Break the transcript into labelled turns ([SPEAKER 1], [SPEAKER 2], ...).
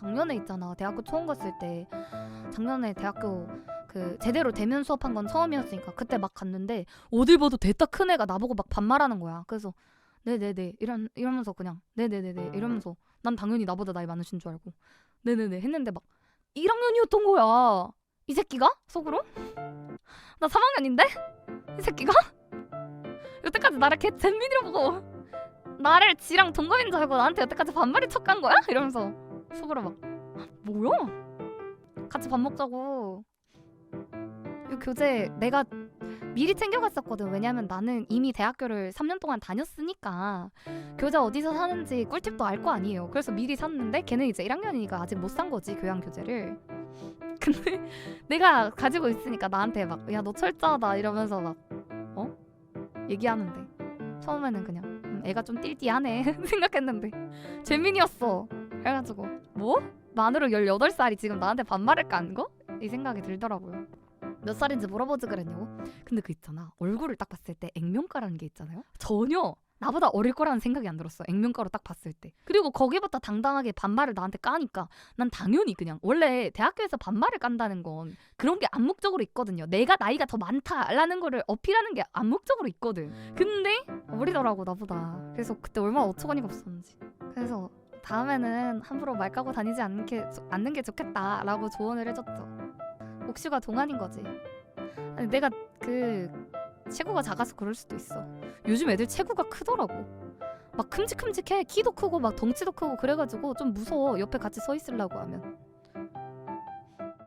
[SPEAKER 1] 작년에 있잖아. 대학교 처음 갔을 때. 작년에 대학교 그 제대로 대면 수업한 건 처음이었으니까 그때 막 갔는데 어딜 봐도 대따 큰 애가 나보고 막 반말하는 거야. 그래서 네네네 이런 이러면서 그냥 네네네네 이러면서 난 당연히 나보다 나이 많으신 줄 알고 네네네 했는데 막 1학년이었던 거야. 이 새끼가? 속으로? 나 3학년인데? 이 새끼가? 여태까지 나를 개 잼민이로 보고 나를 지랑 동갑인 줄 알고 나한테 여태까지 반말이 척간 거야? 이러면서 속으로 막 뭐야? 같이 밥 먹자고. 이 교재 내가 미리 챙겨갔었거든. 왜냐면 나는 이미 대학교를 3년 동안 다녔으니까 교재 어디서 사는지 꿀팁도 알 거 아니에요. 그래서 미리 샀는데 걔는 이제 1학년이니까 아직 못 산 거지 교양 교재를. 근데 내가 가지고 있으니까 나한테 막 야 너 철저하다. 이러면서 막 어? 얘기하는데 처음에는 그냥 음, 애가 좀 띨띠하네. 생각했는데 재민이었어 그래가지고 뭐? 만으로 18살이 지금 나한테 반말을 깐 거? 이 생각이 들더라고요 몇 살인지 물어보지 그랬냐고? 근데 그 있잖아. 얼굴을 딱 봤을 때 액면가라는 게 있잖아요. 전혀 나보다 어릴 거라는 생각이 안 들었어 액면가로 딱 봤을 때. 그리고 거기부터 당당하게 반말을 나한테 까니까 난 당연히 그냥 원래 대학교에서 반말을 깐다는 건 그런 게 암묵적으로 있거든요. 내가 나이가 더 많다라는 거를 어필하는 게 암묵적으로 있거든. 근데 어리더라고 나보다. 그래서 그때 얼마나 어처구니가 없었는지. 그래서 다음에는 함부로 말 까고 다니지 않는 게, 않는 게 좋겠다라고 조언을 해줬죠. 옥슈가 동안인 거지. 아니, 내가 그 체구가 작아서 그럴 수도 있어. 요즘 애들 체구가 크더라고. 막 큼직큼직해. 키도 크고 막 덩치도 크고 그래가지고 좀 무서워. 옆에 같이 서 있으려고 하면